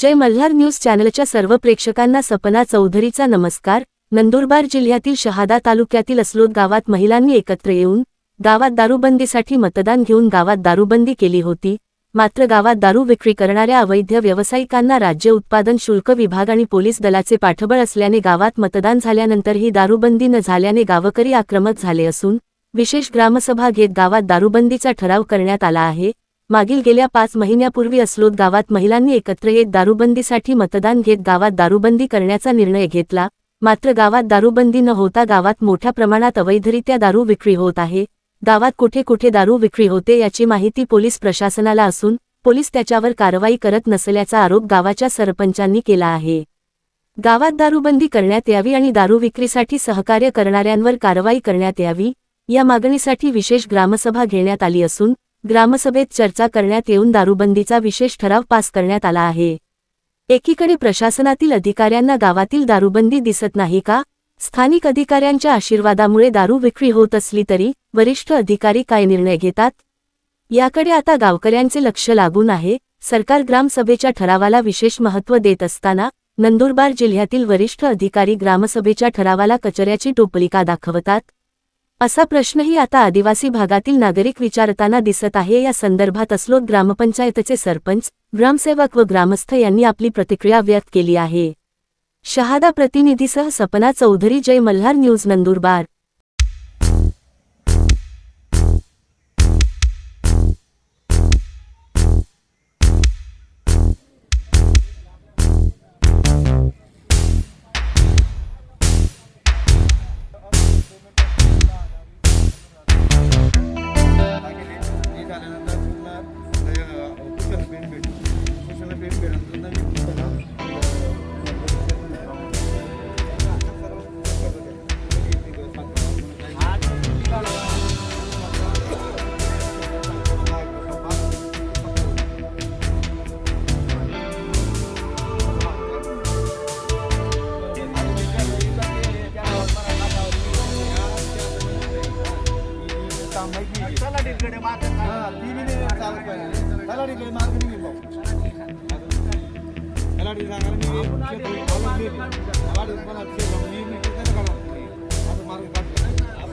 जय Malhar news चॅनलच्या सर्व प्रेक्षकांना सपना चौधरीचा नमस्कार. नंदुरबार जिल्ह्यातील शहादा तालुक्यातील असलोत गावात महिलांनी एकत्र येऊन गावात दारूबंदीसाठी मतदान घेऊन गावात दारूबंदी केली होती. मात्र गावात दारू विक्री करणाऱ्या अवैध व्यावसायिकांना राज्य उत्पादन शुल्क विभाग आणि पोलीस दलाचे पाठबळ असल्याने गावात मतदान झाल्यानंतरही दारूबंदी न झाल्याने गावकरी आक्रमक झाले असून विशेष ग्रामसभा घेत गावात दारूबंदीचा ठराव करण्यात आला आहे. मागील गेल्या पाच महिन्यापूर्वी अस्लोद गावात महिलांनी एकत्र येत दारूबंदीसाठी मतदान घेत गावात दारूबंदी करण्याचा निर्णय घेतला मात्र गावात दारूबंदी न होता गावात मोठ्या प्रमाणात अवैधरित्या दारू विक्री होत आहे. गावात कुठे कुठे दारू विक्री होते याची माहिती पोलीस प्रशासनाला असून पोलीस त्याच्यावर कारवाई करत नसल्याचा आरोप गावाच्या सरपंचांनी केला आहे. गावात दारूबंदी करण्यात यावी आणि दारू विक्रीसाठी सहकार्य करणाऱ्यांवर कारवाई करण्यात यावी या मागणीसाठी विशेष ग्रामसभा घेण्यात आली असून ग्रामसभेत चर्चा करण्यात येऊन दारूबंदीचा विशेष ठराव पास करण्यात आला आहे. एकीकडे प्रशासनातील अधिकाऱ्यांना गावातील दारूबंदी दिसत नाही का? स्थानिक अधिकाऱ्यांच्या आशीर्वादामुळे दारू विक्री होत असली तरी वरिष्ठ अधिकारी काय निर्णय घेतात? याकडे आता गावकऱ्यांचे लक्ष लागून आहे. सरकार ग्रामसभेच्या ठरावाला विशेष महत्त्व देत असताना नंदुरबार जिल्ह्यातील वरिष्ठ अधिकारी ग्रामसभेच्या ठरावाला कचऱ्याची टोपली का दाखवतात. असा प्रश्नही आता आदिवासी भागातील नागरिक विचारताना दिसत आहे. या संदर्भात असलोत ग्रामपंचायतचे सरपंच ग्रामसेवक व ग्रामस्थ यांनी आपली प्रतिक्रिया व्यक्त केली आहे. शहादा प्रतिनिधीसह सपना चौधरी जय मल्हार न्यूज नंदुरबार. கலாடி கை மார்க்கு நீங்க போ கலாடி தான் கலாடி கலாடி இருப்பாங்க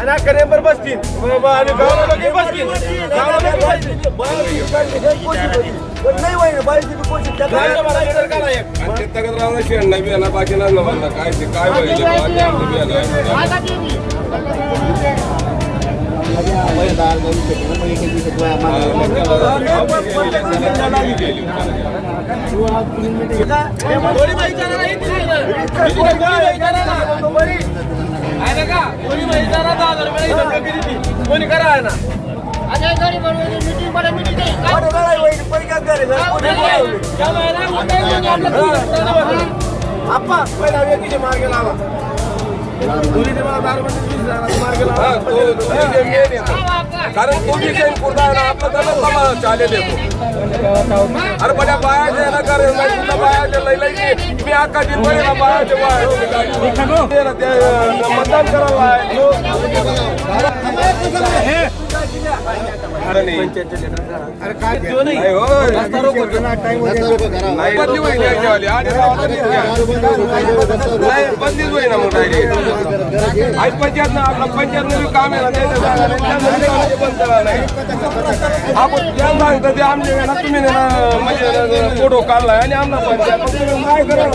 आणि बसतील आणि गावाला लोकं बसतील गावाला लोकं बसतील. नाही करा एक. ते तगत राहणार शेण बी याला बाकी काय ते काय व्हायचं बा, ते आमचं बी याला. कोणी करा आहे ना आप्पा पहिला व्यक्तीच्या मार्गे लावा मुलीने मला दारूबंदी मार्गे हा, लावा तो- कारण तो विषय पुरता आहे ना आपलं त्याला समा चालेल येतो अरे बड्या बायाच्या ना करे नाही तुला बायाच्या लई लई मी आका दिन बरे ना बायाच्या बाया मतदान करायला आहे. अरे होईल ना मग पंचायत ना आपला पंचायत मध्ये काम आहे ना बंद करा नाही. आपण ते तुम्ही म्हणजे फोटो काढलाय आणि आमना पंचायत काय करा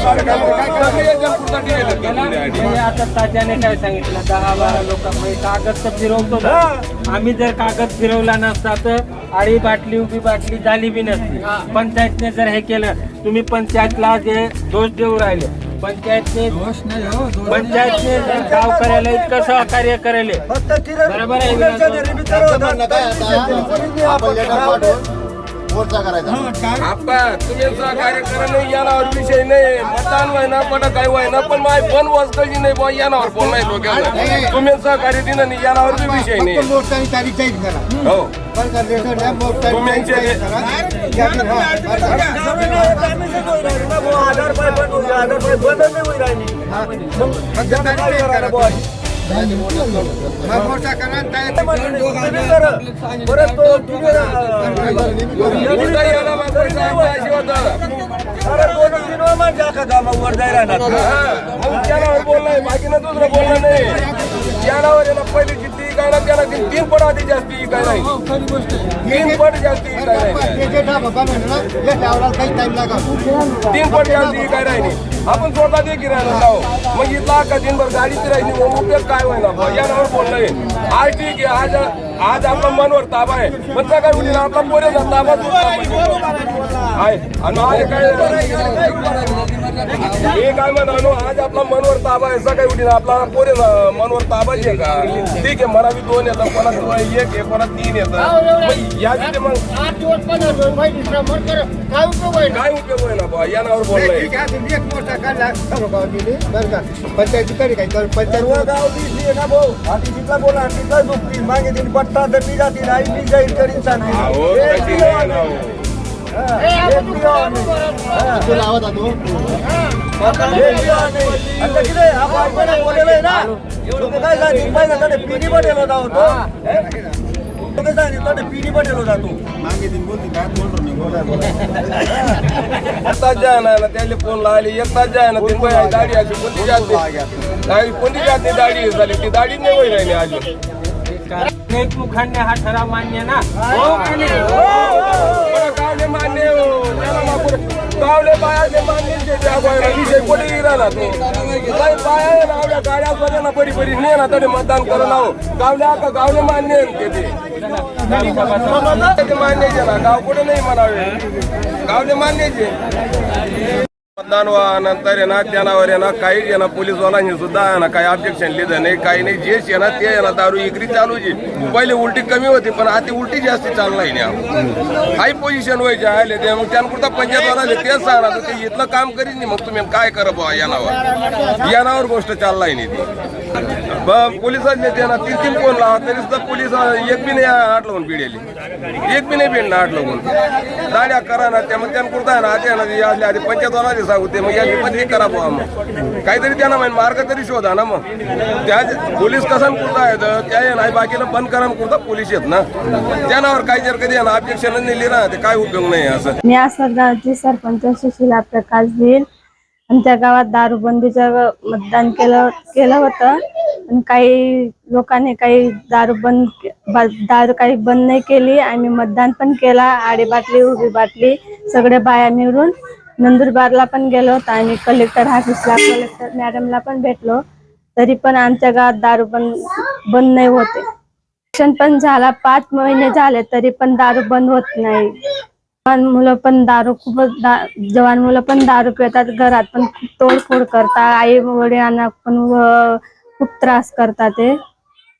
का काय सांगितलं दहा बारा लोकांमध्ये कागद तर फिरवतो आम्ही जर कागद फिरवला नसता तर आडी बाटली उभी बाटली झाली बी नसती. पंचायतने जर हे केलं तुम्ही पंचायतला जे दोष देऊ राहिले. पंचायतने पंचायतने गावकऱ्याला इतकं सहकार्य करायले बरोबर आहे मोर्चा करायचा. आप्पा तुम्ही सहकार्य करा नाही यानावर विषय नाही. मतदान व्हाय ना पण काही व्हाय ना पण माय पण वस्तूची नाही बुवा यानावर बोल नाही. लोकांना तुम्ही सहकार्य दिलं नाही यानावर बी विषय नाही. मोर्चाची तारीख जाहीर करा. हो. बरं का लेटर द्या मोर्चाची तुम्ही तारीख यांचे- जाहीर करा. या करा. दुसरं बोलणं नाही यानावर याला पहिली किती त्याला ती तीन पट आधी जास्ती काय नाही तीन पट जास्ती काय नाही टाइम तीन पट जास्ती काय नाही आपण स्वतः दे किरायला जाऊ मग इथला का दिनभर गाडी फिरायची मग उपयोग काय होईना बुवा? यानावर बोलणं आहे आज ठीक आहे आज आज आपला मनवर ताबा आहे. पण सकाळी उठून आपला पोरेचा ताबा आहे. आणि माझे काय? हे काय म्हणालो आज आपला मनवर ताबा आहे. सकाळी उठून आपला पोरे मनवर ताबाच आहे का? ठीक आहे मला बी दोन येतात कोणा एक आहे कोणा तीन येतात मग या तिथे मग काय उपयोग यानावर आहे तुम्ही एक मोर्चा काढला सर्व गावात गेली. बरं का? पंचायती तरी काय तर पंचायत अहो, तशी नाही ना? हो. तुला आवाज आतो एक तास जाय ना त्याले फोन लावले एक तास जाय ना दाढी अशी कोणती जात? नाही कोणती जात? नाही दाढी झाली ती दाढी नाही होई राहिली अजून. एकमुखाने हा ठराव मान्य ना हो का नाही? बरं, गावले मान्य हो. त्याला मग पुढे- गावले बायाले मान्य ते त्या बायाला विषय तो बाया आहे ना आपल्या गाड्या वगैरे ना बरी बरी ने ना तरी मतदान करू ना हो. गावले आता गावले मान्य आहे ते ते. ते मान्याचे ना गाव कुठे नाही म्हणावे गावले मान्याचे मतदान नंतर येणार ना त्यानावर आहे काही येणार ना सुद्धा येणार ना काही ऑब्जेक्शन लिहिलं नाही काही नाही. जे येणार ते येणार ना दारू इकरी चालूची पहिले उलटी कमी होती पण आता उलटी जास्त चाललाय नाही हाय पोझिशन व्हायचे आले ते मग त्यानपुरता पंचायत वाला तेच सांगणार ते इथलं काम करीत नाही मग तुम्ही काय करा बुवा यानावर. यानावर गोष्ट चाललाय नाही ती. पोलिसांनी ते ना तीन तीन फोन लावा तरी सुद्धा पोलीस एक बी नाही आठ लावून पिढेली एक बी नाही भेटणार आठ लावून दाड्या करा ना त्यामुळे त्यांना कुठं आहे ना आधी आहे आधी आधी पंचायत सांगू ते मग यांनी पण हे करा बुवा मग. काहीतरी त्यांना माहिती मार्ग तरी शोधा ना मग. त्या पोलीस कसा कुठं आहेत त्या ये ना बाकीनं बंद करा कुठं पोलीस येत ना. त्यानावर काही जर कधी ना ऑब्जेक्शन नेली ना ते काय उपयोग नाही असं. मी असं गावची सरपंच सुशीला प्रकाश देईल आमच्या गावात दारूबंदीचं मतदान केलं केलं होतं. आणि काही लोकांनी काही दारू बंद दारू काही बंद नाही केली आम्ही मतदान पण केला. आडी बाटली उभी बाटली सगळे बाया मिळून नंदुरबारला पण गेलो होतो आणि कलेक्टर ऑफिसला कलेक्टर मॅडमला पण भेटलो. तरी पण आमच्या गावात दारू बंद बंद नाही होते. शिक्षण पण झाला पाच महिने झाले तरी पण दारू बंद होत नाही. जवान मुलं पण दारू खूपच दा- जवान मुलं पण दारू पितात घरात पण खूप तोडफोड करतात आई वडिलांना पण खूप त्रास करतात ते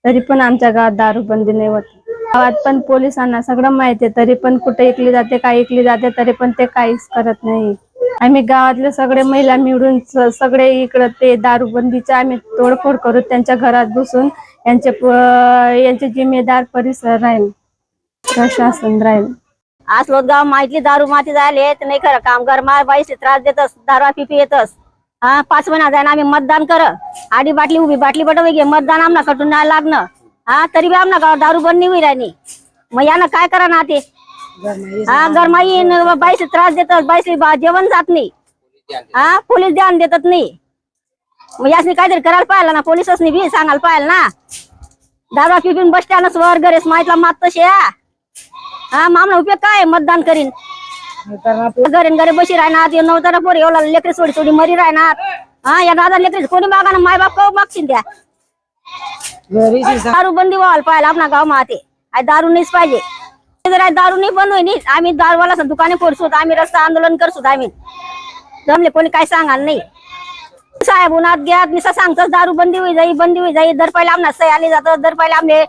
तरी पण आमच्या गावात दारूबंदी नाही होत. गावात पण पोलिसांना सगळं माहिती आहे तरी पण कुठे ऐकली जाते काय इकली जाते तरी पण ते काहीच करत नाही. आम्ही गावातले सगळे महिला मिळून सगळे इकडं ते दारूबंदीचे आम्ही तोडफोड करू त्यांच्या घरात बसून यांचे यांचे जिम्मेदार परिसर राहील प्रशासन राहील. आसलोत गाव माहिती दारू माती झाले तर नाही खरं. कामगार मार बाईस त्रास देतस दारू पिपी येतस. हा पाच महिना जाईन आम्ही मतदान कर. आडी बाटली उभी बाटली बटवे घे मतदान आमना कटून नाही लागणं. हा तरी बी आमना गाव दारू बंद नाही राहिली. मग यानं काय करा ना ते? हा गरमाई बाईस त्रास देतात बाईस जेवण जात नाही. हा पोलीस ध्यान देतात नाही. मग यासनी काहीतरी करायला पाहिलं ना पोलिसच बी सांगायला पाहिलं ना. दादा पिपीन बस स्टँड वर गरेस माहितला मात तसे हा. मामला उपयोग काय मतदान करीन? घरी घरी बशी राहणार ते नवतारा पोरी एवढा लेकरी सोडी सोडी मरी राहणार. हा या दादा लेकरी कोणी मागा ना माय बाप कव मागशील त्या? दारू बंदी व्हायला पाहिजे आपला गाव माते दारू नाहीच पाहिजे. जर दारू नाही बंद होईनी आम्ही दारूवाला दुकाने फोडसू आम्ही रस्ता आंदोलन करसू आम्ही. जमले कोणी काय सांगाल नाही. साहेब उन्हात घ्या निसा सांगतोस दारू बंदी होई जाई बंदी होई जाई दर पहिले आमना सही आली जातं दर पहिले आमले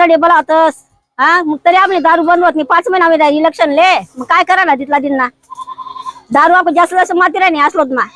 तडे बोलावतस. हा? मग तरी आम्ही दारू बनवत नाही. पाच महिने आम्ही इलेक्शन ले. मग काय करा ना तिथला दिन ना दारू आपण जास्त जास्त माती राही असलोत ना